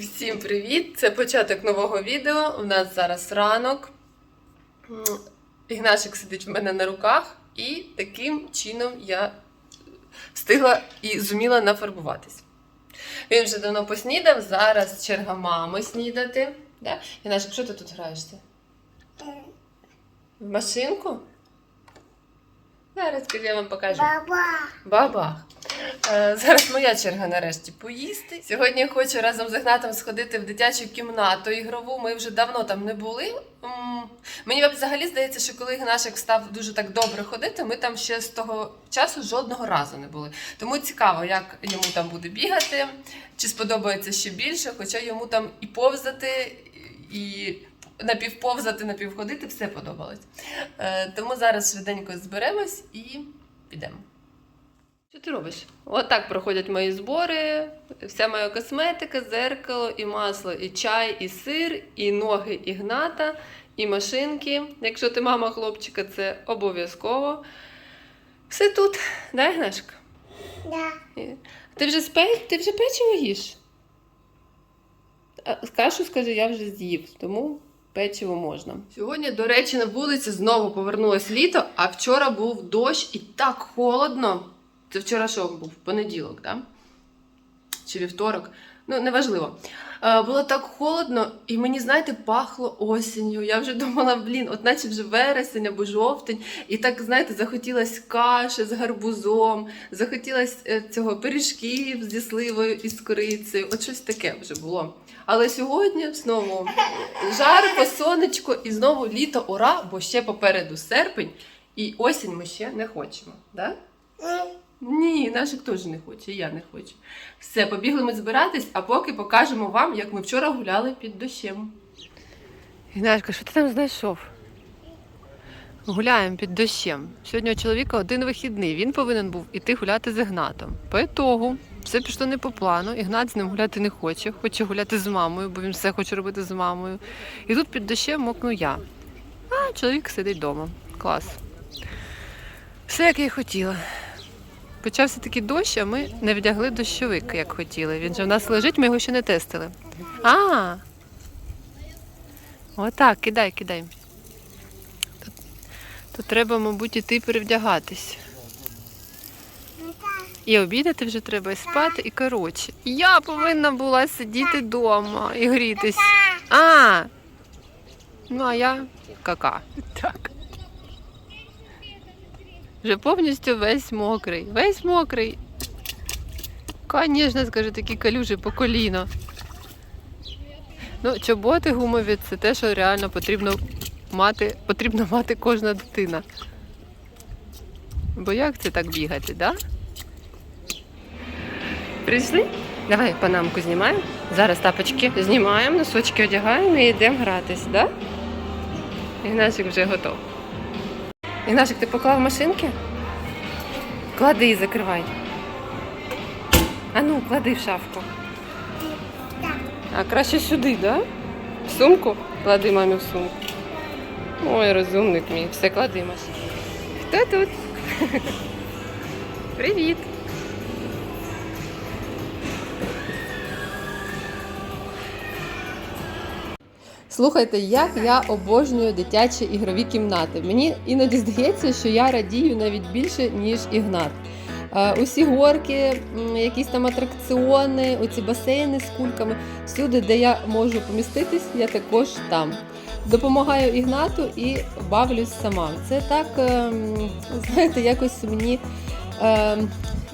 Всім привіт! Це початок нового відео. У нас зараз ранок. Ігнашик сидить в мене на руках, і таким чином я встигла і зуміла нафарбуватись. Він вже давно поснідав, зараз черга мами снідати. Да? Ігнашик, що ти тут граєшся? В машинку? Зараз я вам покажу. Баба. Бабах. Е, зараз моя черга нарешті поїсти. Сьогодні я хочу разом з Ігнатом сходити в дитячу кімнату ігрову. Ми вже давно там не були. М, Мені взагалі здається, що коли Ігнашик став дуже так добре ходити, ми там ще з того часу жодного разу не були. Тому цікаво, як йому там буде бігати, чи сподобається ще більше, хоча йому там і повзати, і напівповзати, напівходити, все подобалось. Е, Тому зараз швиденько зберемось і підемо. Що ти робиш? Отак проходять мої збори, вся моя косметика, зеркало, і масло, і чай, і сир, і ноги Ігната, і машинки. Якщо ти мама хлопчика, це обов'язково. Все тут, да, Ігнашка? Да. Ти вже спе... ти вже печиво їш? Кашу скажи, я вже з'їв, тому печиво можна. Сьогодні, до речі, на вулиці знову повернулось літо, а вчора був дощ і так холодно. Це вчора що був? Понеділок. Да? Чи вівторок? Ну, неважливо. Е, Було так холодно, і мені, знаєте, пахло осінню. Я вже думала, блін, от наче вже вересень або жовтень. І так, знаєте, захотілось каші з гарбузом, захотілось е, цього пиріжків зі сливою і з корицею. От щось таке вже було. Але сьогодні знову жарко, сонечко і знову літо, ура, бо ще попереду серпень, і осінь ми ще не хочемо. Да? Ні, наших теж не хоче, я не хочу. Все, побігли ми збиратись, а поки покажемо вам, як ми вчора гуляли під дощем. Гнашка, що ти там знайшов? Гуляємо під дощем. Сьогодні у чоловіка один вихідний. Він повинен був іти гуляти з Ігнатом. По ітогу, все пішло не по плану. Ігнат з ним гуляти не хоче, хоче гуляти з мамою, бо він все хоче робити з мамою. І тут під дощем мокну я. А чоловік сидить вдома. Клас. Все, як я хотіла. Почався такий дощ, а ми не вдягли дощовик, як хотіли. Він же в нас лежить, ми його ще не тестили. А! Отак, кидай, кидай. Тут треба, мабуть, іти перевдягатись. І обідати вже треба, і спати, і коротше. Я повинна була сидіти вдома і грітись. А! Ну, а я кака. Так. Вже повністю весь мокрий. Весь мокрий. Звісно, скажу, такі калюжі по коліно. Ну, чоботи гумові це те, що реально потрібно мати, потрібно мати кожна дитина. Бо як це так бігати, да? Прийшли? Давай панамку знімаємо. Зараз тапочки знімаємо, носочки одягаємо і йдемо гратись, да? Ігнатик вже готов. Ігнашик, ти поклав машинки? Клади і закривай. А ну, клади в шафку. А краще сюди, да? В сумку? Клади мамі в сумку. Ой, розумник мій. Все, клади машинку. Хто тут? Привіт. Слухайте, як я обожнюю дитячі ігрові кімнати. Мені іноді здається, що я радію навіть більше, ніж Ігнат. Е, Усі горки, якісь там атракціони, оці басейни з кульками, всюди, де я можу поміститись, я також там. Допомагаю Ігнату і бавлюсь сама. Це так, ем, знаєте, якось мені.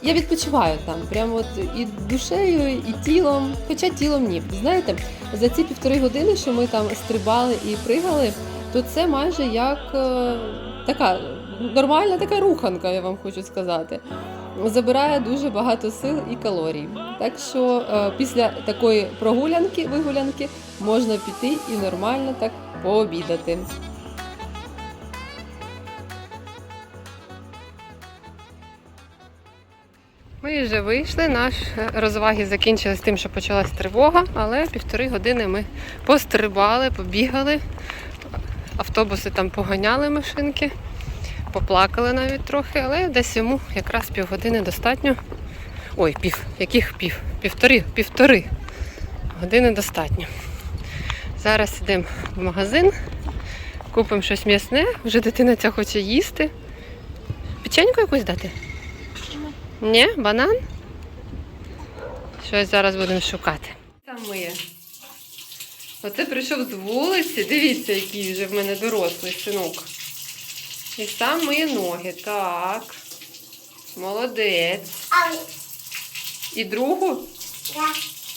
Я відпочиваю там, прямо от і душею, і тілом, хоча тілом ні. Знаєте, за ці півтори години, що ми там стрибали і пригали, то це майже як е, така нормальна така руханка, я вам хочу сказати. Забирає дуже багато сил і калорій. Так що е, після такої прогулянки, вигулянки можна піти і нормально так пообідати. Ми вже вийшли. Наші розваги закінчились тим, що почалась тривога, але півтори години ми пострибали, побігали. Автобуси там поганяли машинки, поплакали навіть трохи, але десь йому якраз півгодини достатньо. Ой, пів, яких пів? Півтори, півтори. години достатньо. Зараз йдемо в магазин, купимо щось м'ясне, вже дитина ця хоче їсти. Печеньку якусь дати? Ні, банан? Щось зараз будемо шукати. Там моє. Оце прийшов з вулиці. Дивіться, який вже в мене дорослий синок. І сам мої ноги. Так. Молодець. І другу?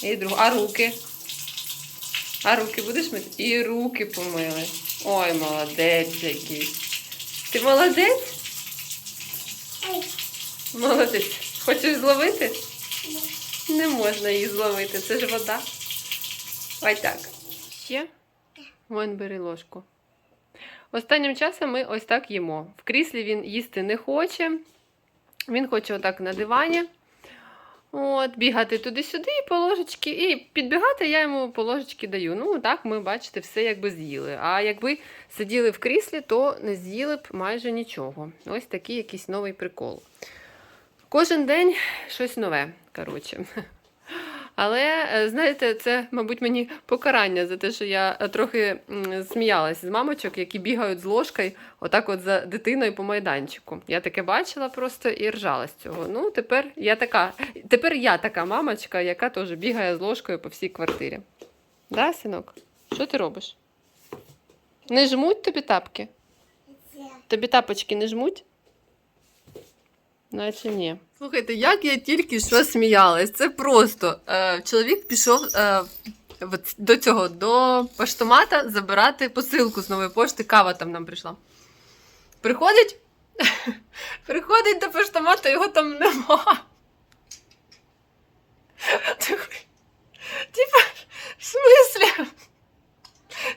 І другу. А руки? А руки будеш мити? І руки помили. Ой, молодець який. Ти молодець? Молодець. Хочеш зловити? Не можна її зловити, це ж вода. Ось так. Ще? Вон бери ложку. Останнім часом ми ось так їмо. В кріслі він їсти не хоче. Він хоче отак на дивані. От, бігати туди-сюди і по ложечки. І підбігати я йому по ложечки даю. Ну, так ми, бачите, все якби з'їли. А якби сиділи в кріслі, то не з'їли б майже нічого. Ось такий якийсь новий прикол. Кожен день щось нове, коротше. Але е, знаєте, це, мабуть, мені покарання за те, що я е, трохи сміялась з мамочок, які бігають з ложкою отак от за дитиною по майданчику. Я таке бачила просто і ржала з цього. Ну, тепер я така, тепер я така мамочка, яка теж бігає з ложкою по всій квартирі. Да, синок? Що ти робиш? Не жмуть тобі тапки? Тобі тапочки не жмуть? Наче ні. Слухайте, як я тільки що сміялась. Це просто е, чоловік пішов е, до цього, до поштомата забирати посилку з нової пошти. Кава там нам прийшла. Приходить, приходить до поштомата, його там нема. Типа, в смислі?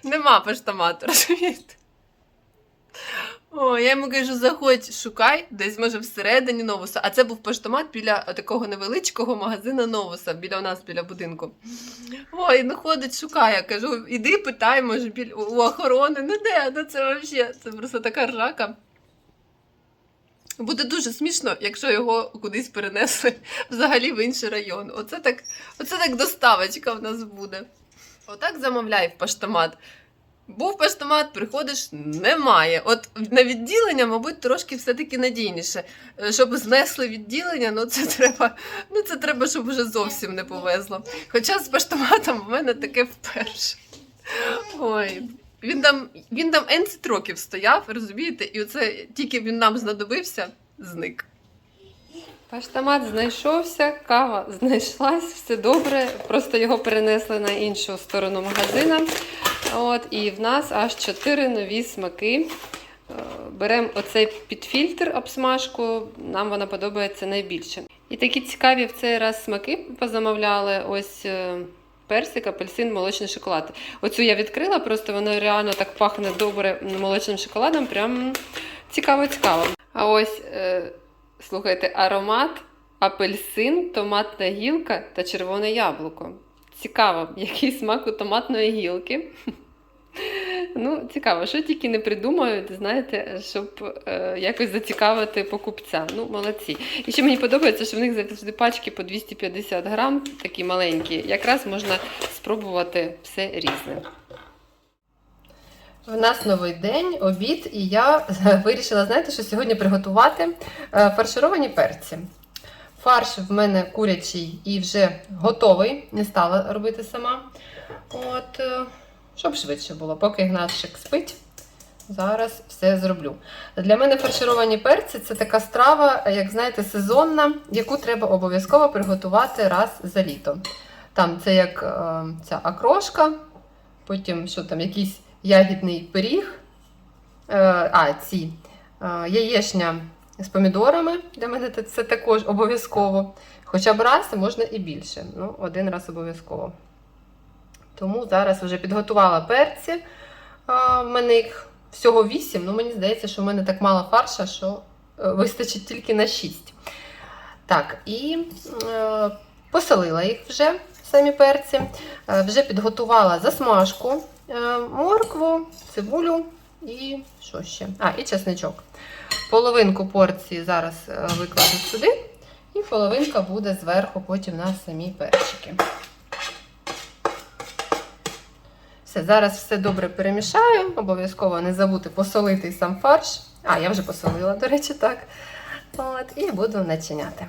Нема поштомату, розумієте? О, я йому кажу, заходь, шукай, десь може всередині новуса. А це був поштомат біля такого невеличкого магазину новуса, біля нас, біля будинку. Ой, ну ходить, шукає. Кажу, іди питай, може, біля у охорони. Ну де? Ну це взагалі, це просто така ржака. Буде дуже смішно, якщо його кудись перенесли взагалі в інший район. Оце так, оце так доставочка в нас буде. Отак замовляй в поштомат. Був поштомат, приходиш, немає. От на відділення, мабуть, трошки все-таки надійніше. Е, Щоб знесли відділення, ну це треба, ну це треба, щоб вже зовсім не повезло. Хоча з поштоматом в мене таке вперше. Ой. Він там, він там 11 років стояв, розумієте, і оце тільки він нам знадобився, зник. Поштомат знайшовся, кава знайшлась, все добре. Просто його перенесли на іншу сторону магазина. От, і в нас аж чотири нові смаки. Е, Беремо оцей підфільтр обсмажку, нам вона подобається найбільше. І такі цікаві в цей раз смаки позамовляли. Ось е, персик, апельсин, молочний шоколад. Оцю я відкрила, просто воно реально так пахне добре молочним шоколадом. Прям цікаво-цікаво. А ось, е, слухайте, аромат, апельсин, томатна гілка та червоне яблуко. Цікаво, який смак у томатної гілки. Ну, цікаво, що тільки не придумають, знаєте, щоб е, якось зацікавити покупця. Ну, молодці. І ще мені подобається, що в них завжди пачки по 250 грам, такі маленькі. Якраз можна спробувати все різне. У нас новий день, обід, і я вирішила, знаєте, що сьогодні приготувати е, фаршировані перці. Фарш в мене курячий і вже готовий, не стала робити сама. От, е, щоб швидше було, поки Ігнатчик спить. Зараз все зроблю. Для мене фаршировані перці це така страва, як знаєте, сезонна, яку треба обов'язково приготувати раз за літо. Там це як е, ця окрошка, потім що там, якийсь ягідний пиріг, е, а, ці е, яєчня з помідорами. Для мене це- також обов'язково. Хоча б раз можна і більше. Ну, один раз обов'язково. Тому зараз вже підготувала перці. А, в мене їх всього 8, ну мені здається, що в мене так мало фарша, що е, вистачить тільки на 6. Так, і е, посолила їх вже, самі перці. Е, вже підготувала засмажку, е, моркву, цибулю і що ще? А, і чесничок. Половинку порції зараз е, викладу сюди, і половинка буде зверху потім на самі перчики. Все, зараз все добре перемішаю. Обов'язково не забути посолити сам фарш. А, я вже посолила, до речі, так. От, і буду начиняти.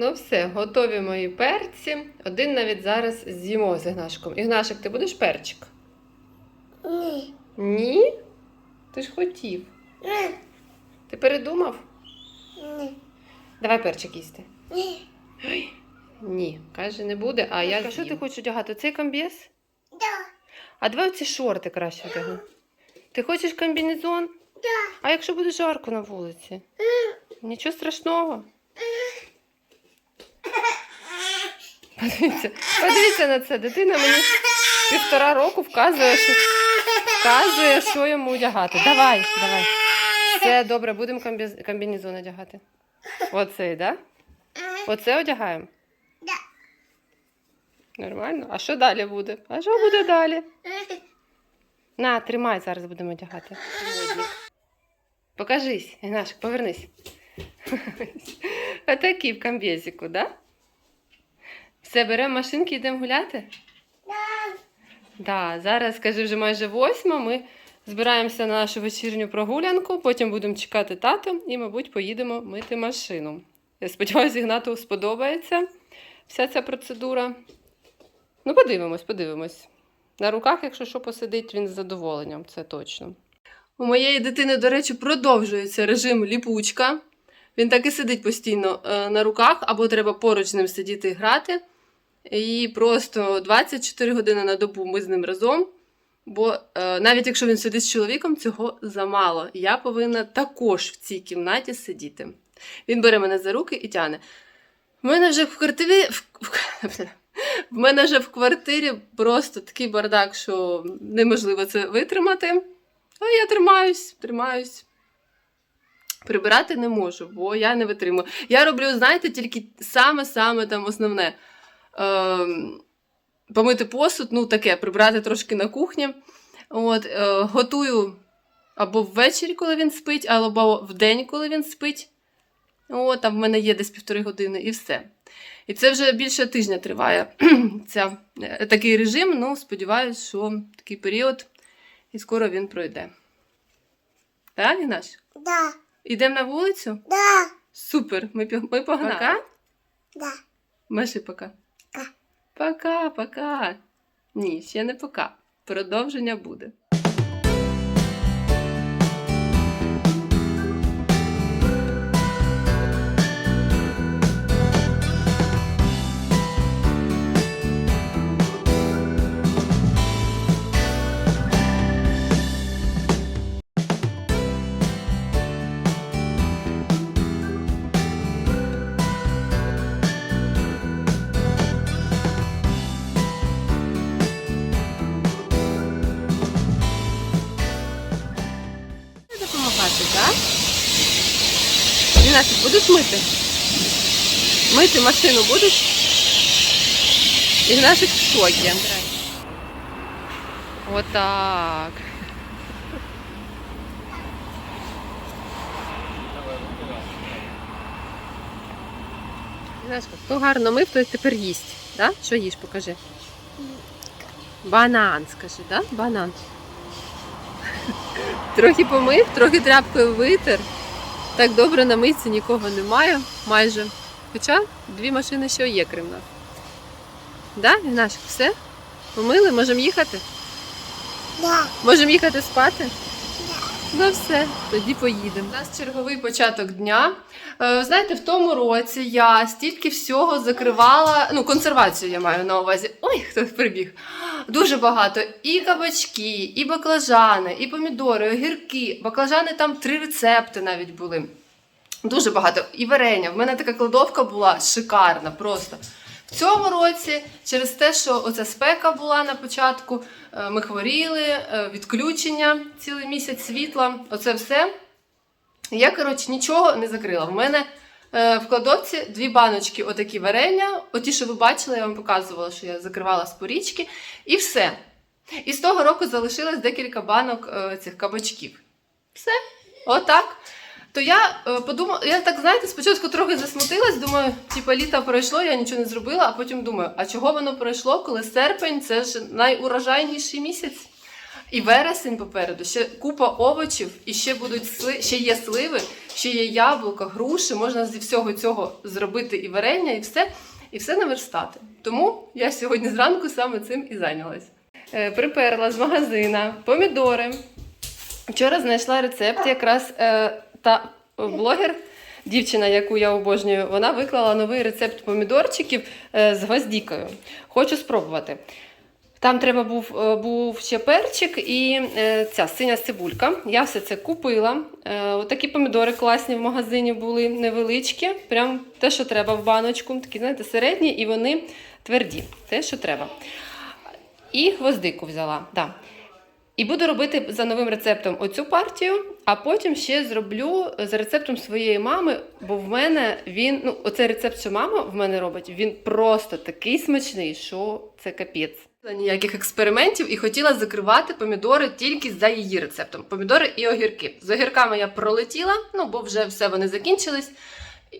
Ну все, готові мої перці. Один навіть зараз з'їмо з Ігнашком. Ігнашик, ти будеш перчик? Ні. Ні? Ти ж хотів. Ні. Ти передумав? Ні. Давай перчик їсти. Ні. Ні, каже, не буде. А я. А що ти хочеш одягати? Цей комбіз? Да. А давай оці шорти краще одягни. Ти хочеш комбінезон? Да. А якщо буде жарко на вулиці? Нічого страшного. Подивіться, подивіться на це. Дитина мені півтора року вказує, що вказує, що йому одягати. Давай, давай. Все добре, будемо комбінезон одягати. Оцей, так? Да? Оце одягаємо? Да. Нормально. А що далі буде? А що буде далі? На, тримай, зараз будемо одягати. Покажись, Ігнашик, повернись. Отакий в комбезику, да? Все, беремо машинки, йдемо гуляти? Да. Да, зараз, скажи, вже майже восьма. Ми збираємося на нашу вечірню прогулянку, потім будемо чекати тату і, мабуть, поїдемо мити машину. Я сподіваюся, Ігнату сподобається вся ця процедура. Ну, подивимось, подивимось. На руках, якщо що посидить, він з задоволенням, це точно. У моєї дитини, до речі, продовжується режим ліпучка. Він так і сидить постійно е, на руках, або треба поруч з ним сидіти і грати. І просто 24 години на добу ми з ним разом. Бо е, навіть якщо він сидить з чоловіком, цього замало. Я повинна також в цій кімнаті сидіти. Він бере мене за руки і тяне. В мене вже в квартирі. В, мене вже в квартирі просто такий бардак, що неможливо це витримати. Але я тримаюсь, тримаюсь. Прибирати не можу, бо я не витримую. Я роблю, знаєте, тільки саме-саме там основне. Ем, помити посуд, ну таке, прибрати трошки на кухні. От, е, готую або ввечері, коли він спить, або в день, коли він спить. От, там в мене є десь півтори години, і все. І це вже більше тижня триває ця, е, такий режим. Ну, сподіваюся, що такий період і скоро він пройде. Так, Інаш? Да. Ідемо на вулицю? Да. Супер, ми, пі- ми погнали. Пока? Да. Маши, пока. Пока. Пока, пока. Ні, ще не пока. Продовження буде. 12 будеш мити? Мити машину будеш? Ігнашик в шокі. Отак. Знаєш, хто гарно мив, той тепер їсть. Да? Що їш, покажи? Банан, скажи, да? Банан. Трохи помив, трохи тряпкою витер. Так добре на митці нікого немає майже. Хоча дві машини ще є, крім нас. Да, Ігнашик, все? Помили, можемо їхати? Да. Можемо їхати спати? Ну все, тоді поїдемо. У нас черговий початок дня. Е, Знаєте, в тому році я стільки всього закривала, ну, консервацію я маю на увазі. Ой, хто прибіг. Дуже багато. І кабачки, і баклажани, і помідори, і огірки. Баклажани там три рецепти навіть були. Дуже багато. І варення. В мене така кладовка була шикарна просто. В цьому році, через те, що оця спека була на початку, е, ми хворіли, е, відключення цілий місяць світла. Оце все. Я, коротше, нічого не закрила. В мене е, в кладовці дві баночки отакі варення. Оті, що ви бачили, я вам показувала, що я закривала з порічки, і все. І з того року залишилось декілька банок цих кабачків. Все, отак. То я е, подумала, я так знаєте, спочатку трохи засмутилась, думаю, типу, літо пройшло, я нічого не зробила, а потім думаю, а чого воно пройшло, коли серпень це ж найурожайніший місяць. І вересень попереду, ще купа овочів, і ще будуть сли, ще є сливи, ще є яблука, груші. Можна зі всього цього зробити і варення, і все, і все наверстати. Тому я сьогодні зранку саме цим і зайнялась. Е, приперла з магазина помідори. Вчора знайшла рецепт, якраз е, та блогер, дівчина, яку я обожнюю, вона виклала новий рецепт помідорчиків е, з гвоздікою. Хочу спробувати. Там треба був, е, був ще перчик і е, ця синя цибулька. Я все це купила. Отакі помідори класні в магазині були, невеличкі, прям те, що треба в баночку. Такі, знаєте, середні, і вони тверді. Те, що треба. І гвоздику взяла. Да. І буду робити за новим рецептом оцю партію, а потім ще зроблю за рецептом своєї мами, бо в мене він, ну, оцей рецепт, що мама в мене робить, він просто такий смачний, що це капець. Ніяких експериментів і хотіла закривати помідори тільки за її рецептом. Помідори і огірки. З огірками я пролетіла, ну бо вже все вони закінчились,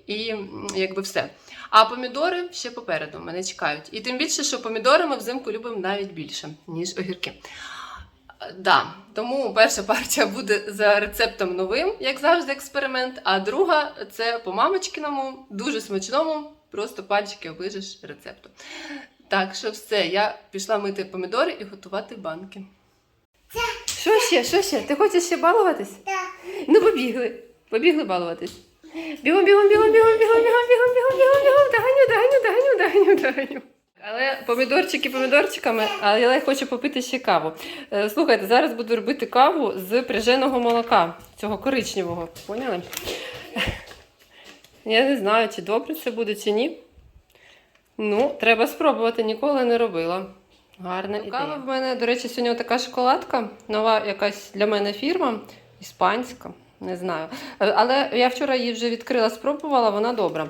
і якби все. А помідори ще попереду мене чекають. І тим більше, що помідори ми взимку любимо навіть більше, ніж огірки. Да, тому перша партія буде за рецептом новим, як завжди, експеримент. А друга це по мамочкиному, дуже смачному, просто пальчики оближеш рецепту. Так що все, я пішла мити помідори і готувати банки. Що ще? Що ще? Ти хочеш ще балуватись? Да. Ну, побігли. Побігли балуватись. Бігом, бігом, бігом, бігом, бігом, бігом, бігом, бігом, бігом, доганю, доганю, доганю, доганю, доганю. Але помідорчики помідорчиками, але я хочу попити ще каву. Е, Слухайте, зараз буду робити каву з пряженого молока, цього коричневого. Поняли? Я не знаю, чи добре це буде, чи ні. Ну, треба спробувати, ніколи не робила. Гарна ідея. Кава в мене, до речі, сьогодні така шоколадка, нова якась для мене фірма, іспанська, не знаю. Е, Але я вчора її вже відкрила, спробувала, вона добра,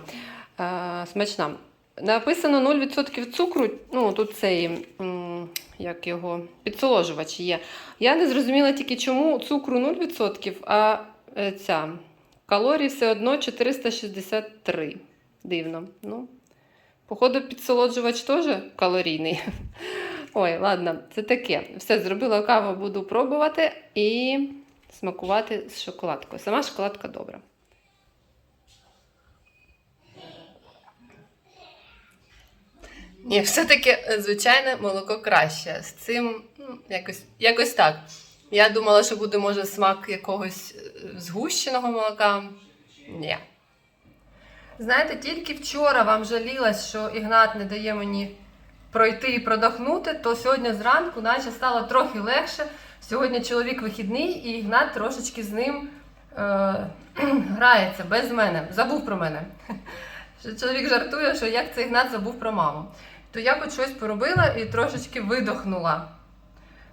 е, смачна. Написано 0% цукру, ну тут цей, як його, підсоложувач є. Я не зрозуміла тільки, чому цукру 0%, а е, ця калорій все одно 463. Дивно. Ну, Походу, підсолоджувач теж калорійний. Ой, ладно, це таке. Все, зробила каву, буду пробувати і смакувати з шоколадкою. Сама шоколадка добра. Ні, все-таки е, звичайне молоко краще. З цим ну, якось, якось так. Я думала, що буде, може, смак якогось е, згущеного молока. Ні. Знаєте, тільки вчора вам жалілась, що Ігнат не дає мені пройти і продохнути, то сьогодні зранку, наче стало трохи легше. Сьогодні чоловік вихідний, і Ігнат трошечки з ним е, грається без мене. Забув про мене. Чоловік жартує, що як це Ігнат забув про маму. То я хоч щось поробила і трошечки видохнула.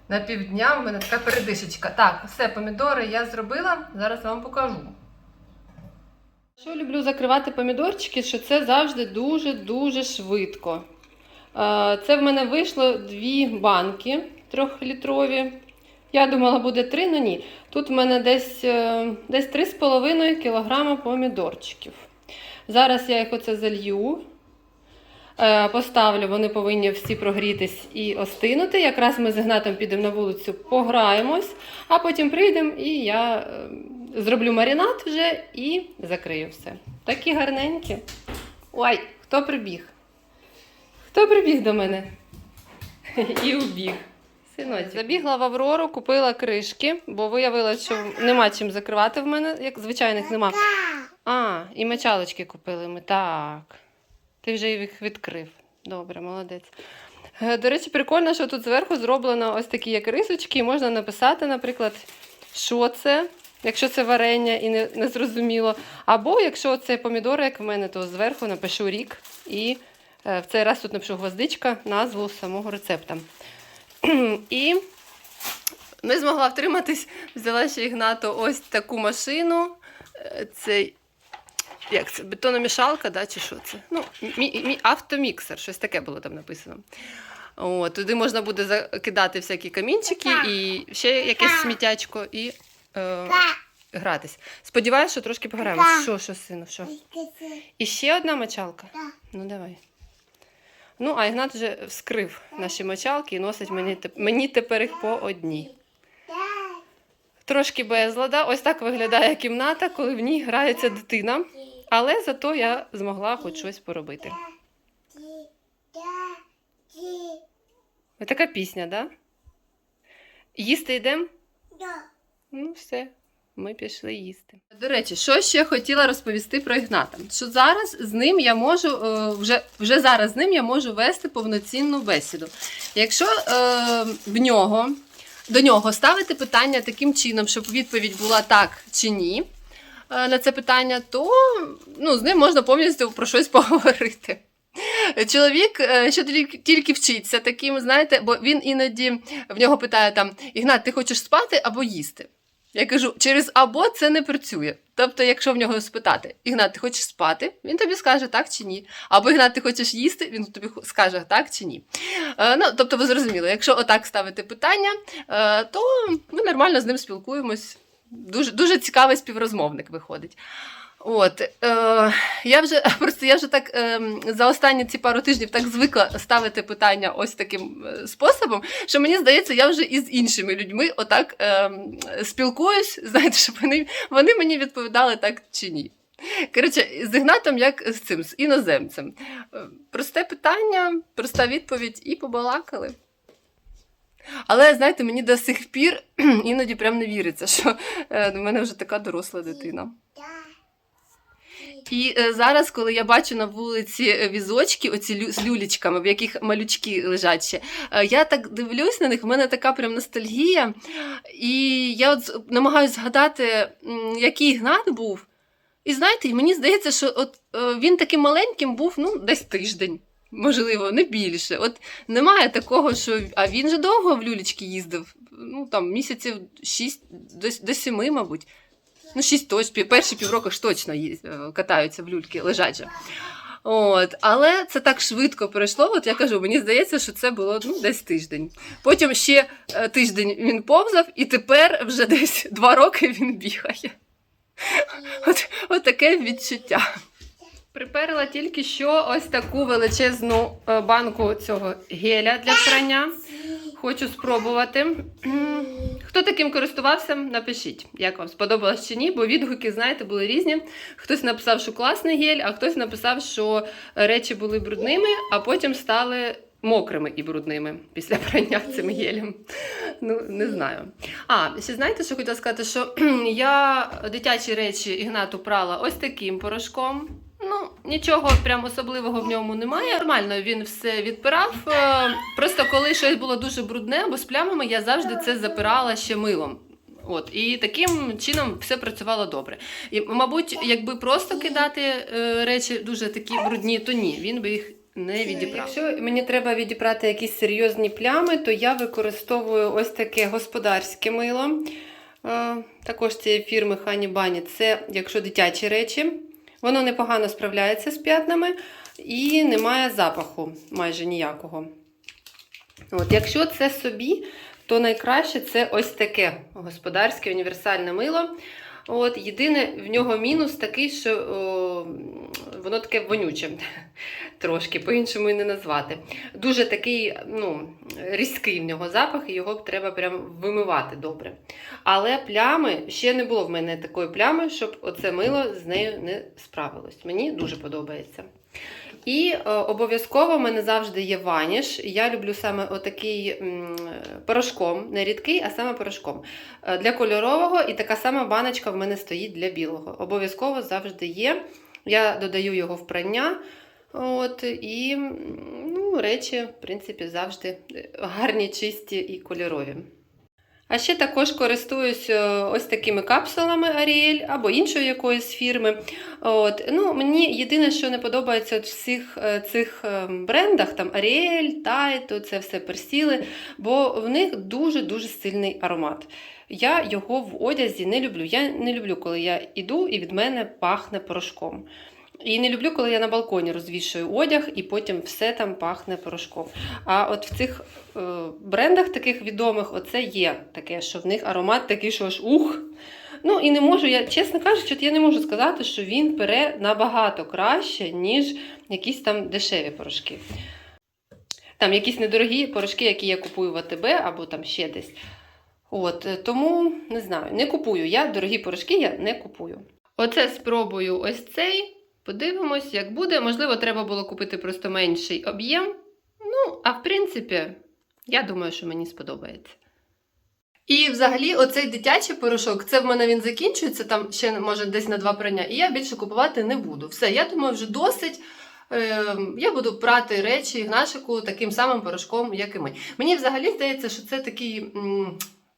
На півдня в мене така передишечка. Так, все, помідори я зробила, зараз вам покажу. Що люблю закривати помідорчики, що це завжди дуже-дуже швидко. Е, Це в мене вийшло дві банки трьохлітрові. Я думала, буде три, але ні. Тут в мене десь, е, десь 3,5 кг помідорчиків. Зараз я їх оце залью. Е, Поставлю, вони повинні всі прогрітись і остинути. Якраз ми з Ігнатом підемо на вулицю, пограємось, а потім прийдемо і я е, зроблю маринад вже і закрию все. Такі гарненькі. Ой, хто прибіг? Хто прибіг до мене? І убіг. Синочок. Забігла в Аврору, купила кришки, бо виявилося, що нема чим закривати в мене, як звичайних нема. А, і мочалочки купили ми. Так. Ти вже їх відкрив. Добре, молодець. Е, До речі, прикольно, що тут зверху зроблено ось такі як рисочки, і можна написати, наприклад, що це, якщо це варення і не, не зрозуміло. Або якщо це помідори, як в мене, то зверху напишу рік і е, в цей раз тут напишу гвоздичка, назву самого рецепта. І не змогла втриматись, взяла ще Ігнату ось таку машину е, цей. Як це? Бетономішалка, да, чи що це? Ну, мі, мі, автоміксер, щось таке було там написано. О, туди можна буде закидати всякі камінчики і ще якесь сміттячко і е, гратись. Сподіваюсь, що трошки пограємо. Що, що, сину, що? І ще одна мочалка? Ну, давай. Ну, а Ігнат вже вскрив наші мочалки і носить мені, мені тепер їх по одній. Трошки безлада. Ось так виглядає кімната, коли в ній грається дитина. Але зато я змогла хоч щось поробити. Ось така пісня, да? Їсти йдемо? Да. Ну, все, ми пішли їсти. До речі, що ще хотіла розповісти про Ігната? Що зараз з ним я можу, е, вже, вже зараз з ним я можу вести повноцінну бесіду. Якщо е, в нього, до нього ставити питання таким чином, щоб відповідь була так чи ні на це питання, то ну, з ним можна повністю про щось поговорити. Чоловік е, тільки, тільки вчиться таким, знаєте, бо він іноді в нього питає там: Ігнат, ти хочеш спати або їсти? Я кажу, через або це не працює. Тобто, якщо в нього спитати, Ігнат, ти хочеш спати, він тобі скаже так чи ні. Або Ігнат, ти хочеш їсти, він тобі скаже так чи ні. Е, ну, тобто, ви зрозуміли, якщо отак ставити питання, е, то ми нормально з ним спілкуємось. Дуже, дуже цікавий співрозмовник виходить. От, е, я вже просто я вже так е, за останні ці пару тижнів так звикла ставити питання ось таким е, способом, що мені здається, я вже із іншими людьми отак е, спілкуюсь, знаєте, щоб вони, вони мені відповідали так чи ні. Коротше, з Ігнатом, як з цим, з іноземцем. Е, Просте питання, проста відповідь і побалакали. Але знаєте, мені до сих пір іноді прям не віриться, що е, в мене вже така доросла дитина. І е, зараз, коли я бачу на вулиці е, візочки, оці з люлічками, в яких малючки лежать ще, я так дивлюсь на них, в мене така прям ностальгія. І я от намагаюся згадати, який Ігнат був. І знаєте, мені здається, що от він таким маленьким був ну, десь тиждень. Можливо, не більше. От немає такого, що. А він же довго в люлічки їздив. Ну там місяців 6 до, до 7, мабуть. Ну, 6 точно, перші півроку ж точно е, катаються в люльки, лежать же. От, але це так швидко пройшло. От я кажу, мені здається, що це було ну, десь тиждень. Потім ще е, тиждень він повзав, і тепер вже десь два роки він бігає. От, от таке відчуття. Приперла тільки що ось таку величезну е, банку цього геля для прання. Хочу спробувати. Хто таким користувався, напишіть, як вам сподобалось чи ні, бо відгуки, знаєте, були різні. Хтось написав, що класний гель, а хтось написав, що речі були брудними, а потім стали мокрими і брудними після прання цим гелем. Ну, не знаю. А, ще знаєте, що хотіла сказати, що я дитячі речі Ігнату прала ось таким порошком. Ну, нічого прям особливого в ньому немає. Нормально він все відпирав. Е, Просто коли щось було дуже брудне або з плямами, я завжди це запирала ще милом. От, і таким чином все працювало добре. І, мабуть, якби просто кидати е, речі дуже такі брудні, то ні, він би їх не відібрав. Якщо мені треба відібрати якісь серйозні плями, то я використовую ось таке господарське мило. Е, також цієї фірми Хані Бані. Це якщо дитячі речі. Воно непогано справляється з п'ятнами і немає запаху майже ніякого. От, якщо це собі, то найкраще це ось таке господарське універсальне мило. От, єдине в нього мінус такий, що о, воно таке вонюче, трошки, по-іншому і не назвати. Дуже такий ну, різкий в нього запах, і його треба прям вимивати добре. Але плями ще не було в мене такої плями, щоб оце мило з нею не справилось. Мені дуже подобається. І е, обов'язково в мене завжди є ваніш. Я люблю саме отакий м, порошком, не рідкий, а саме порошком. Е, Для кольорового і така сама баночка в мене стоїть для білого. Обов'язково завжди є. Я додаю його в прання. От, і ну, речі, в принципі, завжди гарні, чисті і кольорові. А ще також користуюсь е, ось такими капсулами Ariel або іншої якоїсь фірми. От. Ну, мені єдине, що не подобається в всіх е, цих е, брендах, там Ariel, Tide, це все персіли, бо в них дуже-дуже сильний аромат. Я його в одязі не люблю. Я не люблю, коли я іду і від мене пахне порошком. І не люблю, коли я на балконі розвішую одяг і потім все там пахне порошком. А от в цих е, брендах таких відомих, оце є таке, що в них аромат такий, що аж ух. Ну і не можу, я, чесно кажучи, я не можу сказати, що він пере набагато краще, ніж якісь там дешеві порошки. Там якісь недорогі порошки, які я купую в АТБ або там ще десь. От, е, тому не знаю, не купую. Я дорогі порошки я не купую. Оце спробую ось цей. Подивимось, як буде. Можливо, треба було купити просто менший об'єм. Ну, а в принципі, я думаю, що мені сподобається. І взагалі, оцей дитячий порошок, це в мене він закінчується, там ще може десь на два прання, і я більше купувати не буду. Все, я думаю, вже досить. Е, я буду прати речі Ігнашику таким самим порошком, як і ми. Мені взагалі здається, що це такий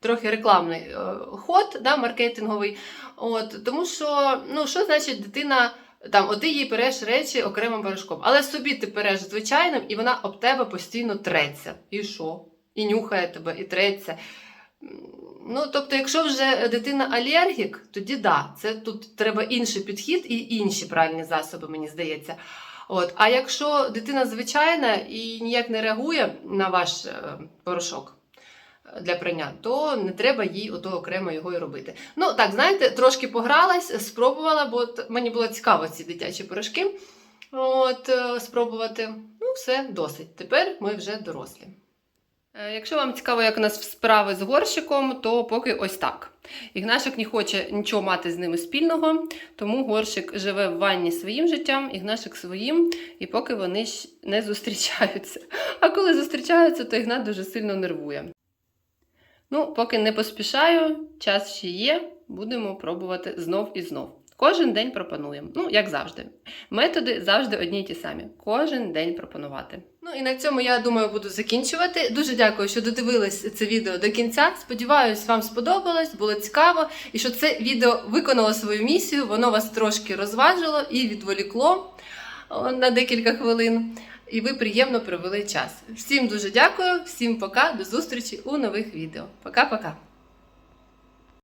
трохи рекламний е, ход, да, маркетинговий. От, тому що, ну, що значить дитина. Там, от ти їй переш речі окремим порошком, але собі ти переш звичайним, і вона об тебе постійно треться. І що? І нюхає тебе, і треться. Ну, тобто, якщо вже дитина алергік, тоді да, це тут треба інший підхід і інші правильні засоби, мені здається. От. А якщо дитина звичайна і ніяк не реагує на ваш е, порошок для прання, то не треба їй ото окремо його і робити. Ну так, знаєте, трошки погралась, спробувала, бо мені було цікаво ці дитячі порошки. От, е, спробувати. Ну, все, досить. Тепер ми вже дорослі. Е, Якщо вам цікаво, як у нас справи з горщиком, то поки ось так. Ігнашик не хоче нічого мати з ними спільного, тому горщик живе в ванні своїм життям, Ігнашик своїм, і поки вони не зустрічаються. А коли зустрічаються, то Ігнат дуже сильно нервує. Ну, поки не поспішаю, час ще є, будемо пробувати знов і знов. Кожен день пропонуємо. Ну, як завжди. Методи завжди одні й ті самі. Кожен день пропонувати. Ну і на цьому я думаю буду закінчувати. Дуже дякую, що додивились це відео до кінця. Сподіваюсь, вам сподобалось, було цікаво, і що це відео виконало свою місію. Воно вас трошки розважило і відволікло на декілька хвилин. І ви приємно провели час. Всім дуже дякую, всім пока, до зустрічі у нових відео. Пока-пока!